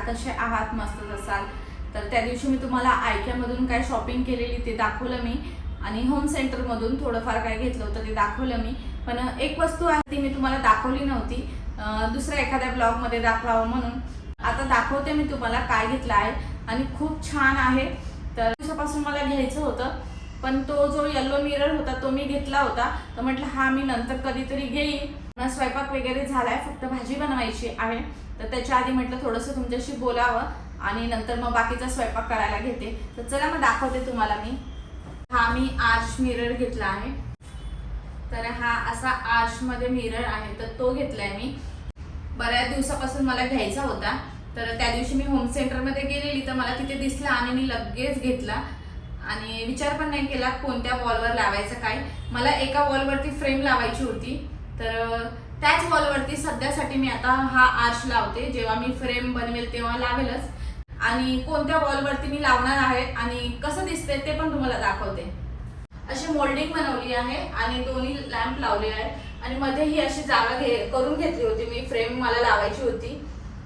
कसे आहात मस्तच असाल. तर त्या दिवशी मी तुम्हाला आयक्यामधून काय शॉपिंग केलेली ते दाखवलं मी. आणि होम सेंटरमधून थोडंफार काय घेतलं होतं ते दाखवलं मी. पण एक वस्तू आहे ती मी तुम्हाला दाखवली नव्हती. दुसऱ्या एखाद्या ब्लॉगमध्ये दाखवावं म्हणून. आता दाखवते मी तुम्हाला काय घेतलं आहे. आणि खूप छान आहे. तर दिवसापासून मला घ्यायचं होतं. पण तो जो येल्लो मिरर होता तो मी घेतला होता. तर म्हटलं हा मी नंतर कधीतरी घेईन. स्वयंपाक वगैरे झालाय फक्त भाजी बनवायची आहे. तर त्याच्या आधी म्हटलं थोडंसं तुमच्याशी बोलावं आणि नंतर मग बाकीचा स्वयंपाक करायला घेते. तर चला मग दाखवते तुम्हाला मी. हा मी आर्च मिरर घेतला आहे. तर हा असा आर्चमध्ये मिरर आहे तर तो घेतलाय मी. बऱ्याच दिवसापासून मला घ्यायचा होता. तर त्या दिवशी मी होम सेंटरमध्ये गेलेली तर मला तिथे दिसला आणि मी लगेच घेतला. आणि विचार पण नाही केला कोणत्या वॉलवर लावायचं काय. मला एका वॉलवरती फ्रेम लावायची होती. तर त्याच वॉलवरती सध्यासाठी मी आता हा आर्च लावते. जेव्हा मी फ्रेम बनवेल तेव्हा लावेलच. आणि कोणत्या वॉलवरती मी लावणार आहे आणि कसं दिसते ते पण तुम्हाला दाखवते. अशी मोल्डिंग बनवली आहे आणि दोन्ही लॅम्प लावले आहेत. आणि मध्ये ही अशी जागा घे करून घेतली होती मी. फ्रेम मला लावायची होती.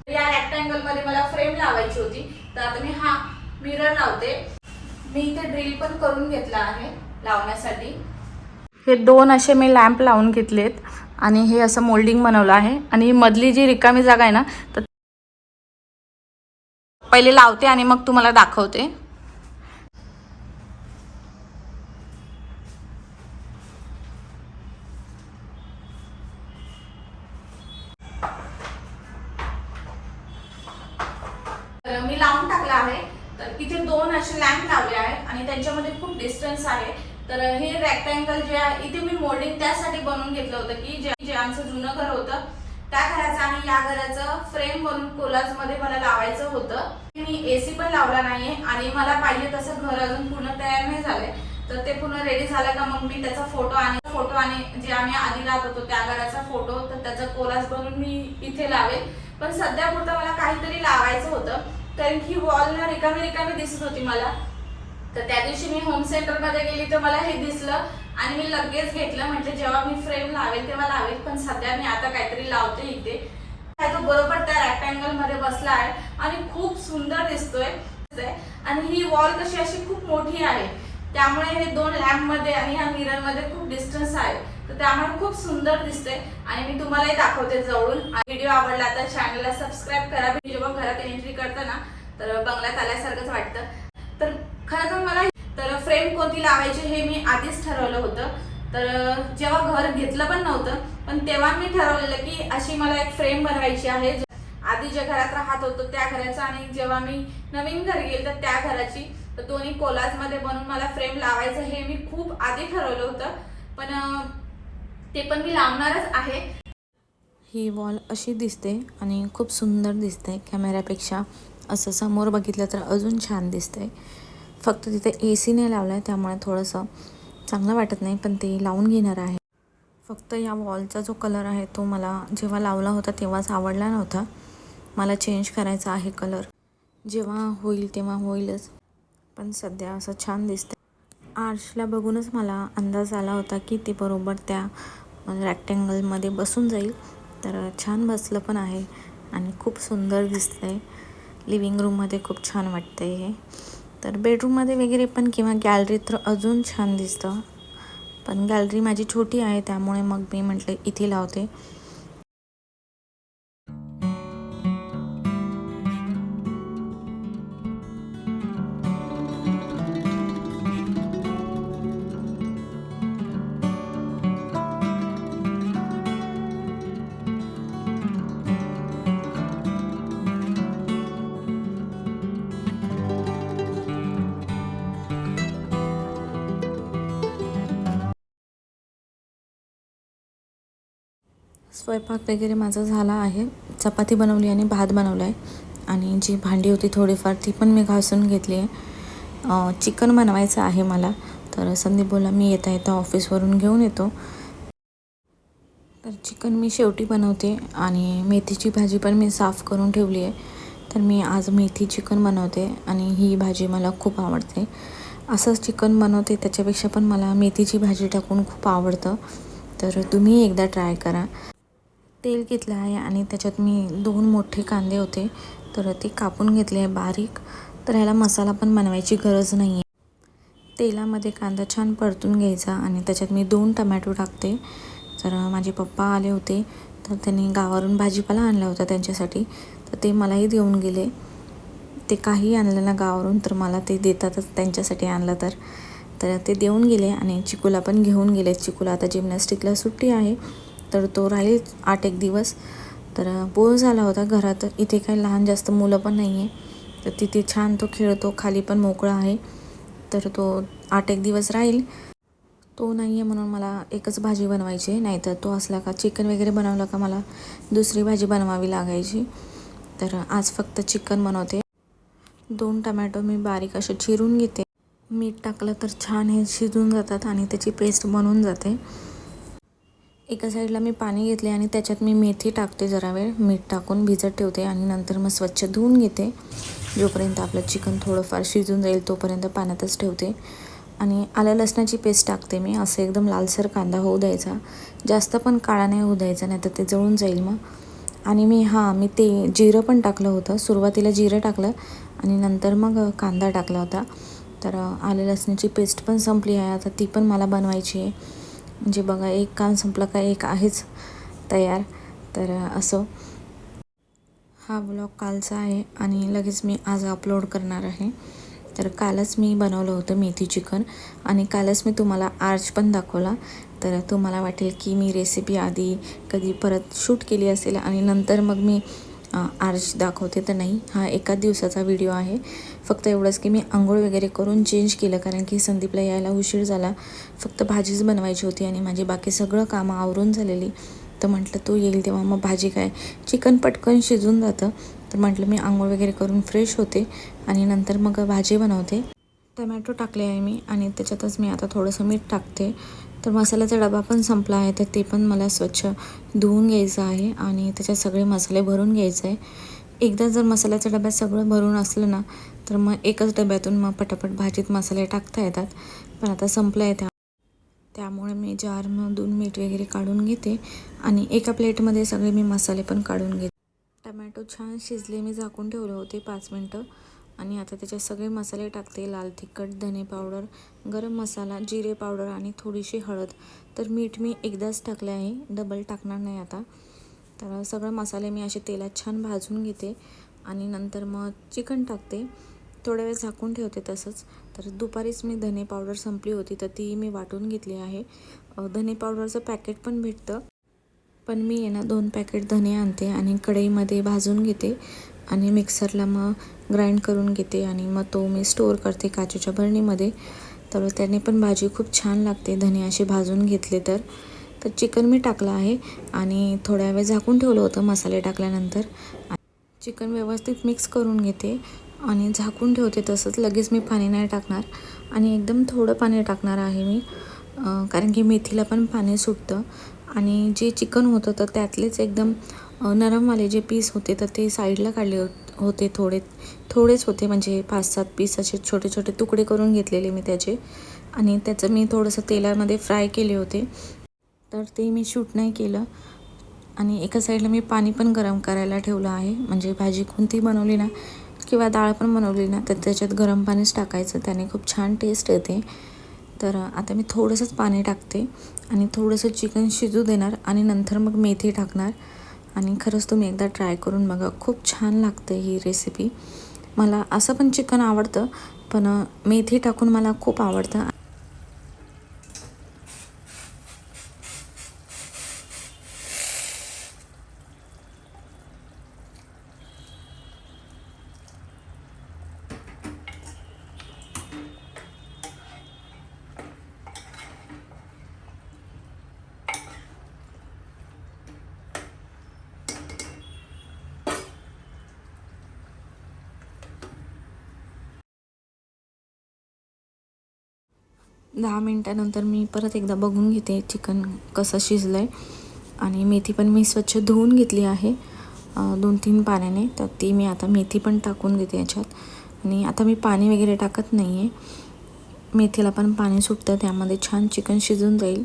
या रेक्टँगलमध्ये मला फ्रेम लावायची होती. तर आता मी हा मिरर लावते. मी इथे ड्रिल पण करून घेतला आहे लावण्यासाठी. हे दोन असे मी लॅम्प लावून घेतलेत आणि हे असं मोल्डिंग बनवलं आहे. आणि मधली जी रिकामी जागा आहे ना तर पहिले लावते आणि मग तुम्हाला दाखवते. मी लावून टाकला आहे. तर इथे दोन असे लॅम्प लावले आहेत आणि त्यांच्यामध्ये खूप डिस्टन्स आहे. तर हे रेक्टँगल जे आहे इथे मी मोल्डिंग त्यासाठी बनवून घेतलं होतं की जे जे आमचं जुनं घर होतं त्या घराचं आणि या घराचं फ्रेम बनवून कोलाजमध्ये मला लावायचं होतं. मी एसी पण लावला नाहीये आणि मला पाहिजे तसं घर अजून पूर्ण तयार नाही झालंय. तर ते पूर्ण रेडी झालं का मग मी त्याचा फोटो आणि फोटो आणि जे आम्ही आधी राहत होतो त्या घराचा फोटो तर त्याचा कोलाज बनवून मी इथे लावेल. पण सध्या पुरतं मला काहीतरी लावायचं होतं. कारण की वॉल ना रिकामी रिकामी दिसत होती मला. तर त्या दिवशी मी होम सेंटरमध्ये गेली तर मला हे दिसलं आणि मी लगेच घेतलं. म्हटलं जेव्हा मी फ्रेम लावेल तेव्हा लावेल पण सध्या मी आता काहीतरी लावते इथे. तो बरोबर त्या रेक्टँगलमध्ये बसला आहे आणि खूप सुंदर दिसतोय. आणि ही वॉल कशी अशी खूप मोठी आहे. त्यामुळे हे दोन लॅम्पमध्ये आणि ह्या मिररमध्ये खूप डिस्टन्स आहे. तर त्यामुळे खूप सुंदर दिसते आणि मी तुम्हालाही दाखवते जवळून. व्हिडिओ आवडला तर चॅनलला सबस्क्राईब करा. मी जेव्हा घरात एंट्री करताना तर बंगल्यात आल्यासारखंच वाटतं. खरं तर मला तर फ्रेम कोणती लावायची हे मी आधीच ठरवलं होतं. तर जेव्हा घर घेतलं पण नव्हतं पण तेव्हा मी ठरवलेलं की अशी मला एक फ्रेम बनवायची आहे. आधी ज्या घरात राहत होतो त्या घराचं आणि जेव्हा मी नवीन घर गेल तर त्या घराची तर दोन्ही कोलाजमध्ये बनवून मला फ्रेम लावायचं हे मी खूप आधी ठरवलं होतं. पण ते पण मी लावणारच आहे. ही वॉल अशी दिसते आणि खूप सुंदर दिसते कॅमेऱ्यापेक्षा असं समोर बघितलं तर अजून छान दिसतंय. फक्त तिथे ए सीने लावलं आहे त्यामुळे थोडंसं चांगलं वाटत नाही पण ते लावून घेणार आहे. फक्त या वॉलचा जो कलर आहे तो मला जेव्हा लावला होता तेव्हाच आवडला नव्हता. मला चेंज करायचा आहे कलर. जेव्हा होईल तेव्हा होईलच. पण सध्या असं छान दिसतं आर्चला बघूनच मला अंदाज आला होता की ते बरोबर त्या रॅक्टँगलमध्ये बसून जाईल. तर छान बसलं पण आहे आणि खूप सुंदर दिसतं आहे लिव्हिंग रूममध्ये खूप छान वाटतं आहे हे. तर बेडरूममध्ये वगैरे पण किंवा गॅलरीत तर अजून छान दिसतं. पण गॅलरी माझी छोटी आहे त्यामुळे मग मी म्हटलं इथे लावते. स्वयंपाक वगैरे माझा झाला आहे. चपाती बनवली आणि भात बनवला आहे आणि जी भांडी होती थोडीफार ती पण मी घासून घेतली आहे. चिकन बनवायचं आहे मला. तर संदीप बोला मी येता येता ऑफिसवरून घेऊन येतो. तर चिकन मी शेवटी बनवते आणि मेथीची भाजी पण मी साफ करून ठेवली आहे. तर मी आज मेथी चिकन बनवते आणि ही भाजी मला खूप आवडते. असंच चिकन बनवते त्याच्यापेक्षा पण मला मेथीची भाजी टाकून खूप आवडतं. तर तुम्ही एकदा ट्राय करा. तेल घेतलं आहे आणि त्याच्यात मी दोन मोठे कांदे होते. तर ते कापून घेतले आहे बारीक. तर ह्याला मसाला पण बनवायची गरज नाही आहे तेलामध्ये कांदा छान परतून घ्यायचा आणि त्याच्यात मी दोन टमॅटो टाकते. तर माझे पप्पा आले होते. तर त्यांनी गावावरून भाजीपाला आणला होता त्यांच्यासाठी. तर ते मलाही देऊन गेले. ते काही आणलं ना गावावरून तर मला ते देतातच त्यांच्यासाठी आणलं तर. तर ते देऊन गेले आणि चिकूला पण घेऊन गेले. चिकूला आता जिमनॅस्टिकला सुट्टी आहे. तर तो राहील आठ एक दिवस. तर बोर झाला होता घरात. इथे काही लहान जास्त मुलं पण नाही आहे तर तिथे छान तो खेळतो खाली पण मोकळा आहे. तर तो आठ एक दिवस राहील. तो नाही आहे म्हणून मला एकच भाजी बनवायची आहे. नाहीतर तो असला का चिकन वगैरे बनवलं का मला दुसरी भाजी बनवावी लागायची. तर आज फक्त चिकन बनवते. दोन टमॅटो मी बारीक असे चिरून घेते. मीठ टाकलं तर छान हे शिजून जातात आणि त्याची पेस्ट बनून जाते. एका साईडला मी पाणी घेतले आणि त्याच्यात मी मेथी टाकते जरा वेळ. मीठ टाकून भिजत ठेवते आणि नंतर मग स्वच्छ धुवून घेते. जोपर्यंत आपलं चिकन थोडंफार शिजून जाईल तोपर्यंत पाण्यातच ठेवते. आणि आल्या लसणाची पेस्ट टाकते मी. असं एकदम लालसर कांदा होऊ द्यायचा. जास्त पण काळा नाही होऊ द्यायचा नाही तर ते जळून जाईल मग. आणि मी हां मी ते जिरं पण टाकलं होतं. सुरुवातीला जिरं टाकलं आणि नंतर मग कांदा टाकला होता. तर आल्या लसणाची पेस्ट पण संपली आहे. आता ती पण मला बनवायची आहे. म्हणजे बघा एक काम संपलं का एक आहेच तयार. तर असो. हा ब्लॉग कालचा आहे आणि लगेच मी आज अपलोड करणार आहे. तर कालच मी बनवलं होतं मेथी चिकन आणि कालच मी तुम्हाला आर्च पण दाखवला. तर तुम्हाला वाटेल की मी रेसिपी आधी कधी परत शूट केली असेल आणि नंतर मग मी आर्च दाखवते तर नाही. हा एका दिवसाचा व्हिडिओ आहे. फक्त एवढंच की मी आंघोळ वगैरे करून चेंज केलं. कारण की संदीपला यायला उशीर झाला. फक्त भाजीच बनवायची होती आणि माझी बाकी सगळं कामं आवरून झालेली. तर म्हटलं तो येईल तेव्हा मग भाजी काय? चिकन पटकन शिजून जातं. तर म्हटलं मी आंघोळ वगैरे करून फ्रेश होते आणि नंतर मग भाजी बनवते. टमॅटो टाकले आहे मी आणि त्याच्यातच मी आता थोडंसं मीठ टाकते. तर मसाल्याचा डबा पण संपला आहे तर ते पण मला स्वच्छ धुवून घ्यायचं आहे आणि त्याच्यात सगळे मसाले भरून घ्यायचे आहे. एकदा जर मसाल्याच्या डब्यात सगळं भरून असलं ना तर मग एकच डब्यातून मग पटापट भाजीत मसाले टाकता येतात. पण आता संपलं आहे त्या. त्यामुळे मी जारमधून मीठ वगैरे काढून घेते आणि एका प्लेटमध्ये सगळे मी मसाले पण काढून घेते. टमॅटो छान शिजले मी झाकून ठेवले होते पाच मिनटं. आणि आता त्याच्यात सगळे मसाले टाकते लाल तिखट धने पावडर गरम मसाला जिरे पावडर आणि थोडीशी हळद. तर मीठ मी एकदाच टाकले आहे डबल टाकणार नाही आता. तर सगळं मसाले मी असे तेलात छान भाजून घेते आणि नंतर मग चिकन टाकते. थोड्या वेळ झाकून ठेवते तसंच. तर दुपारीच मी धने पावडर संपली होती तर ती मी वाटून घेतली आहे. धने पावडरचं पॅकेट पण भेटतं. पण मी आहे ना दोन पॅकेट धने आणते आणि कढईमध्ये भाजून घेते. आणि मिक्सरला मग ग्राइंड करून घेते आणि मग तो मी स्टोअर करते काचेच्या भरणीमध्ये. तर त्याने पण भाजी खूप छान लागते. धने असे भाजून घेतले तर. तर चिकन मी टाकलं आहे आणि थोड्या वेळ झाकून ठेवलं होतं मसाले टाकल्यानंतर. चिकन व्यवस्थित मिक्स करून घेते आणि झाकून ठेवते तसंच लगेच मी पाणी नाही टाकणार आणि एकदम थोडं पाणी टाकणार आहे मी. कारण की मेथीला पण पाणी सुटतं आणि जे चिकन होतं तर त्यातलेच एकदम नरमवाले जे पीस होते तर ते साईडला काढले होते थोडे थोडेच होते. म्हणजे पाच सात पीस असे छोटे छोटे तुकडे करून घेतलेले मी त्याचे. आणि त्याचं मी थोडंसं तेलामध्ये फ्राय केले होते. तर ते मी शूट नाही केलं. आणि एका साईडला मी पाणी पण गरम करायला ठेवलं आहे. म्हणजे भाजी कोणती बनवली ना किंवा डाळ पण बनवली ना तर त्याच्यात गरम पाणीच टाकायचं. त्याने खूप छान टेस्ट येते. तर आता मी थोडंसंच पाणी टाकते. आणि थोडंसं चिकन शिजू देणार. आणि नंतर मग मेथी टाकणार. आणि खरंच तुम्ही एकदा ट्राय करून बघा. खूप छान लागते ही रेसिपी मला असं पण चिकन आवडतं पण मेथी टाकून मला खूप आवडतं. दहा मिनटानंतर मी परत एकदा बघून घेते चिकन कसं शिजलं आहे आणि मेथी पण मी स्वच्छ धुवून घेतली आहे दोन तीन पाण्याने. तर ती मी आता मेथी पण टाकून देते याच्यात. आणि आता मी पाणी वगैरे टाकत नाही आहे मेथीला पण पाणी सुटतं त्यामध्ये छान चिकन शिजून जाईल.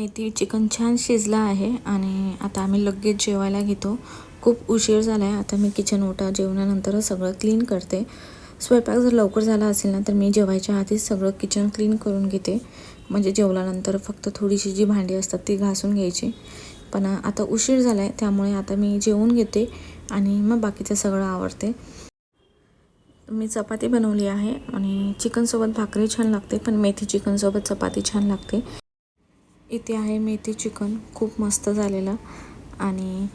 मेथी चिकन छान शिजलं आहे आणि आता आम्ही लगेच जेवायला घेतो. खूप उशीर झाला आहे आता मी किचन ओटा जेवणानंतरच सगळं क्लीन करते. स्वयंपाक जर लवकर झाला असेल ना तर मी जेवायच्या आधीच सगळं किचन क्लीन करून घेते. म्हणजे जेवल्यानंतर फक्त थोडीशी जी भांडी असतात ती घासून घ्यायची. पण आता उशीर झाला आहे त्यामुळे आता मी जेवून घेते आणि मग बाकीचं सगळं आवडते मी चपाती बनवली आहे आणि चिकनसोबत भाकरी छान लागते पण मेथी चिकनसोबत चपाती छान लागते. इथे आहे मेथी चिकन खूप मस्त झालेलं. आणि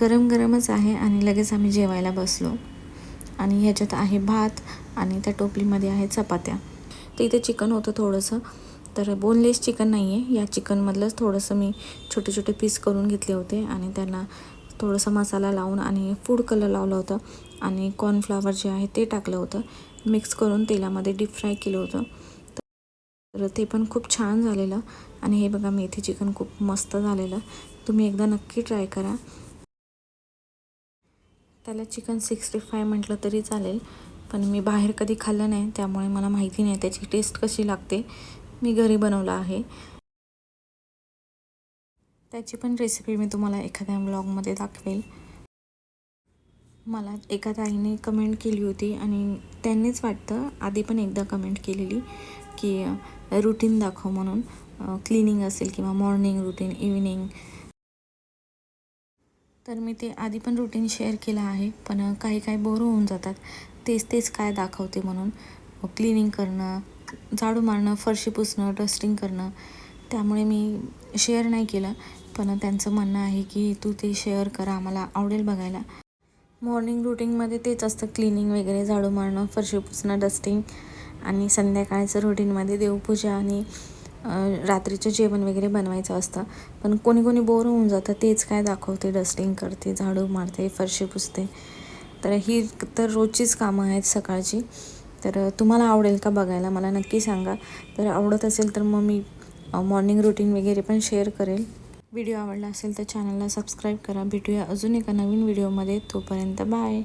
गरम गरमच आहे आणि लगेच आम्ही जेवायला बसलो. आणि ह्याच्यात आहे भात आणि त्या टोपलीमध्ये आहे चपात्या. तर इथे चिकन होतं थोडंसं. तर बोनलेस चिकन नाही आहे या चिकनमधलंच थोडंसं मी छोटे छोटे पीस करून घेतले होते आणि त्यांना थोडासा मसाला लावून आणि फूड कलर लावला होता. आणि कॉर्नफ्लावर जे आहे ते टाकलं होतं. मिक्स करून तेलामध्ये डीप फ्राय केलं होतं. तर ते पण खूप छान झालेलं. आणि हे बघा मेथी चिकन खूप मस्त झालेलं. तुम्ही एकदा नक्की ट्राय करा. त्याला चिकन सिक्स्टी फाय म्हटलं तरी चालेल पण मी बाहेर कधी खाल्लं नाही त्यामुळे मला माहिती नाही त्याची टेस्ट कशी लागते. मी घरी बनवलं आहे. त्याची पण रेसिपी मी तुम्हाला एखाद्या ब्लॉगमध्ये दाखवेल. मला एका ताईने कमेंट केली होती आणि त्यांनीच वाटतं आधी पण एकदा कमेंट केलेली की रुटीन दाखव म्हणून क्लिनिंग असेल किंवा मॉर्निंग रुटीन इव्हिनिंग तर मी ते आधी पण रुटीन शेअर केलं आहे पण काही काही बोर होऊन जातात. तेच तेच काय दाखवते म्हणून क्लिनिंग करणं झाडू मारणं फरशी पुसणं डस्टिंग करणं त्यामुळे मी शेअर नाही केलं. पण त्यांचं म्हणणं आहे की तू ते शेअर करा आम्हाला आवडेल बघायला. मॉर्निंग रुटीनमध्ये तेच असतं क्लिनिंग वगैरे झाडू मारणं फरशी पुसणं डस्टिंग आणि संध्याकाळचं रुटीनमध्ये देवपूजा आणि रात्रीचं जेवण वगैरे बनवायचं असतं. पण कोणी कोणी बोर होऊन जातं तेच काय दाखवते डस्टिंग करते झाडू मारते फरशी पुसते. तर ही तर रोजचीच कामं आहेत सकाळची. तर तुम्हाला आवडेल का बघायला? मला नक्की सांगा. तर आवडत असेल तर मग मी मॉर्निंग रुटीन वगैरे पण शेअर करेल. व्हिडिओ आवडला असेल तर चॅनलला सबस्क्राईब करा. भेटूया अजून एका नवीन व्हिडिओमध्ये तोपर्यंत बाय